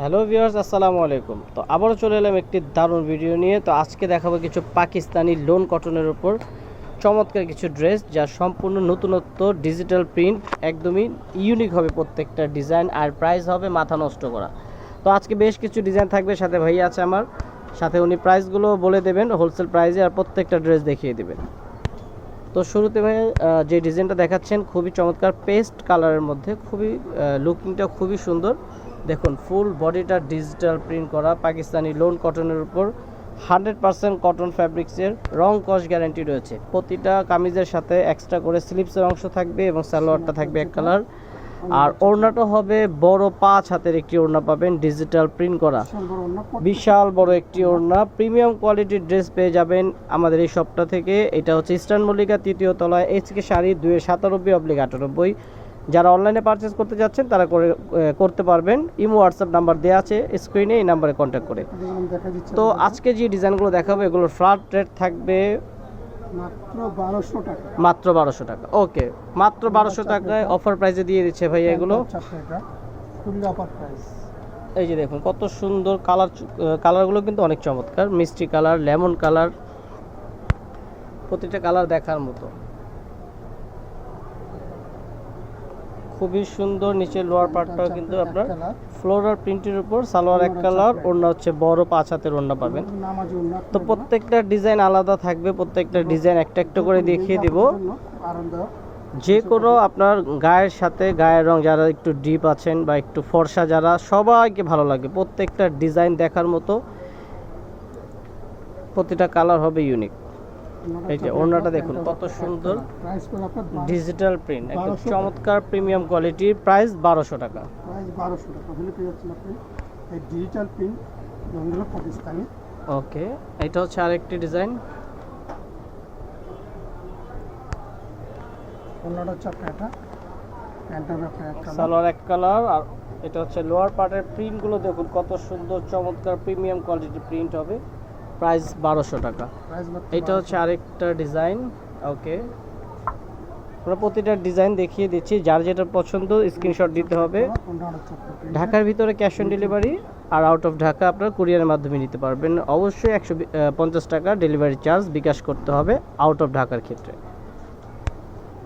Hello viewers, আসসালামু আলাইকুম। তো আবারও চলে এলাম একটি দারুণ ভিডিও নিয়ে। তো আজকে দেখাবো কিছু পাকিস্তানি লোন কটনের উপর চমৎকার কিছু ড্রেস, যা সম্পূর্ণ নতুনত্ব, ডিজিটাল প্রিন্ট, একদমই ইউনিক হবে প্রত্যেকটা ডিজাইন, আর প্রাইস হবে মাথা নষ্ট করা। তো আজকে বেশ কিছু ডিজাইন থাকবে, সাথে ভাই আছে আমার। সাথে উনি প্রাইসগুলো বলে দেবেন হোলসেল প্রাইসে আর প্রত্যেকটা ড্রেস দেখিয়ে দেবেন। তো শুরুতে ভাই যে ডিজাইনটা দেখাচ্ছেন, খুবই চমৎকার পেস্ট কালারের মধ্যে, খুবই লুকিংটা খুবই সুন্দর। দেখুন ফুল বডিটা ডিজিটাল প্রিন্ট করা, পাকিস্তানি লোন কটনের উপর হান্ড্রেড পার্সেন্ট কটন ফ্যাব্রিক্সের রং কস গ্যারান্টি রয়েছে। প্রতিটা কামিজের সাথে এক্সট্রা করে স্লিপসের অংশ থাকবে এবং সালোয়ারটা থাকবে এক কালার আর ওড়নাটা হবে বড় পাঁচ হাতের একটি ওড়না পাবেন ডিজিটাল প্রিন্ট করা। বিশাল বড় একটি ওড়না। প্রিমিয়াম কোয়ালিটির ড্রেস পেয়ে যাবেন আমাদের এই শপটা থেকে। এটা হচ্ছে ইস্টার্ন মল্লিকা তৃতীয় তলায়, এইচকে শাড়ি দুয়ে সাতানব্বই অব্লিক আটানব্বই। যারা অনলাইনে পারচেস করতে যাচ্ছেন তারা করে করতে পারবেন। ইমো হোয়াটসঅ্যাপ নাম্বার দেওয়া আছে স্ক্রিনে এই নাম্বারে কন্ট্যাক্ট করে। তো আজকে যে ডিজাইনগুলো দেখাবো এগুলোর ফ্ল্যাট রেট থাকবে মাত্র বারোশো টাকা। মাত্র বারোশো টাকা। ওকে মাত্র বারোশো টাকায় অফার প্রাইসে দিয়ে দিচ্ছে ভাই এগুলো। এই যে দেখুন কত সুন্দর কালার কালারগুলো কিন্তু অনেক চমৎকার। মিষ্টি কালার লেমন কালার প্রতিটা কালার দেখার মতো। খুবই সুন্দর নিচের লোয়ার পার্টটাও কিন্তু আপনার ফ্লোরার প্রিন্টের উপর সালোয়ার এক কালার ওড়না হচ্ছে বড় পাঁচ হাতের ওড়না পাবেন। তো প্রত্যেকটা ডিজাইন আলাদা থাকবে প্রত্যেকটা ডিজাইন একটা একটা করে দেখিয়ে দিব। যে কোনো আপনার গায়ের সাথে গায়ের রং যারা একটু ডিপ আছেন বা একটু ফর্সা যারা সবাইকে ভালো লাগে প্রত্যেকটা ডিজাইন দেখার মতো প্রতিটা কালার হবে ইউনিক এই যে ওড়নাটা দেখুন কত সুন্দর ডিজিটাল প্রিন্ট একদম চমৎকার প্রিমিয়াম কোয়ালিটির প্রাইস বারোশো টাকা। প্রাইস বারোশো টাকা। হলে পেয়ে যাচ্ছেন আপনি? এই ডিজিটাল প্রিন্ট রঙগুলো পাকিস্তানি। ওকে এটা হচ্ছে আরেকটি ডিজাইন অন্যটা হচ্ছে আপনার এটা সালোয়ার এক কালার আর এটা হচ্ছে লোয়ার পার্টের প্রিন্টগুলো দেখুন কত সুন্দর চমৎকার প্রিমিয়াম কোয়ালিটির প্রিন্ট হবে। প্রাইস বারোশো টাকা। এটা হচ্ছে আরেকটা ডিজাইন ওকে। আমরা প্রতিটা ডিজাইন দেখিয়ে দিচ্ছি যার যেটা পছন্দ স্ক্রিনশট দিতে হবে। ঢাকার ভিতরে ক্যাশ অন ডেলিভারি আর আউট অফ ঢাকা আপনার কুরিয়ারের মাধ্যমে নিতে পারবেন। অবশ্যই একশো পঞ্চাশ টাকা ডেলিভারি চার্জ বিকাশ করতে হবে আউট অফ ঢাকার ক্ষেত্রে।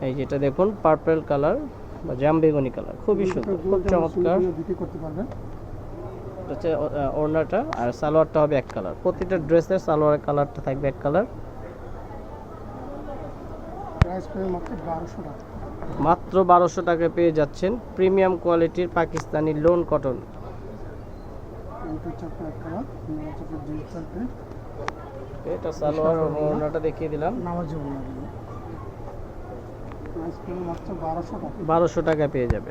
এই যেটা দেখুন পার্পল কালার বা জাম বেগুনি কালার খুবই সুন্দর খুব চমৎকার। বিক্রি করতে পারবেন। হচ্ছে ওড়নাটা আর সালোয়ারটা হবে এক কালার প্রতিটা ড্রেসের সালোয়ারের কালারটা থাকবে এক কালার মাত্র বারোশো টাকা। পেয়ে যাচ্ছেন প্রিমিয়াম কোয়ালিটির পাকিস্তানি লোন কটন। এটা সালোয়ার ওড়নাটা দেখিয়ে দিলাম। বারোশো টাকা। পেয়ে যাবে।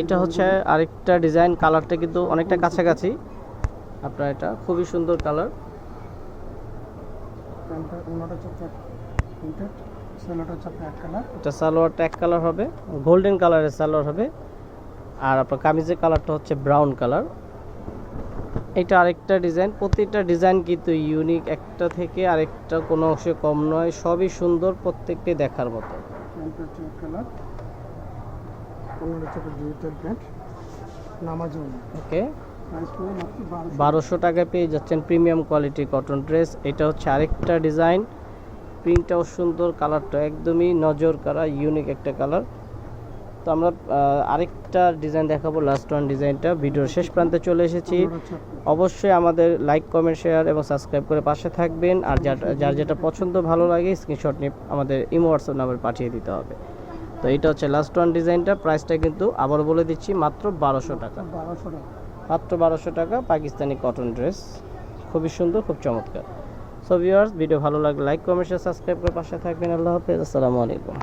এটা হচ্ছে আরেকটা ডিজাইন কালারটা কিন্তু অনেকটা কাছাকাছি। আপনার এটা খুবই সুন্দর কালার। এটা সালোয়ারটা এক কালার হবে গোল্ডেন কালারের সালোয়ার হবে। আর আপনার কামিজের কালারটা হচ্ছে ব্রাউন কালার এটা আরেকটা ডিজাইন প্রতিটা ডিজাইন কিন্তু ইউনিক একটা থেকে আরেকটা কোনো অংশে কম নয় সবই সুন্দর প্রত্যেকটি দেখার মতো। Colour digital pant okay. বারোশো। টাকায় পেয়ে যাচ্ছেন প্রিমিয়াম কোয়ালিটির কটন ড্রেস এটা হচ্ছে আরেকটা ডিজাইন প্রিন্টটাও সুন্দর কালারটা একদমই নজর করা ইউনিক একটা কালার তো আমরা আরেকটা ডিজাইন দেখাবো লাস্ট ওয়ান ডিজাইনটা ভিডিওর শেষ প্রান্তে চলে এসেছি। অবশ্যই আমাদের লাইক কমেন্ট শেয়ার এবং সাবস্ক্রাইব করে পাশে থাকবেন। আর যার যার যেটা পছন্দ ভালো লাগে স্ক্রিনশট নিয়ে আমাদের ইমো হোয়াটসঅ্যাপ নাম্বার পাঠিয়ে দিতে হবে। তো এটা হচ্ছে লাস্ট ওয়ান ডিজাইনটা প্রাইসটা কিন্তু আবার বলে দিচ্ছি মাত্র বারোশো টাকা। বারোশো টাকা। মাত্র বারোশো টাকা পাকিস্তানি কটন ড্রেস খুবই সুন্দর খুব চমৎকার। সো ভিউয়ার্স ভিডিও ভালো লাগলে লাইক কমেন্ট সাবস্ক্রাইব করে পাশে থাকবেন। আল্লাহ হাফেজ। আসসালামু আলাইকুম।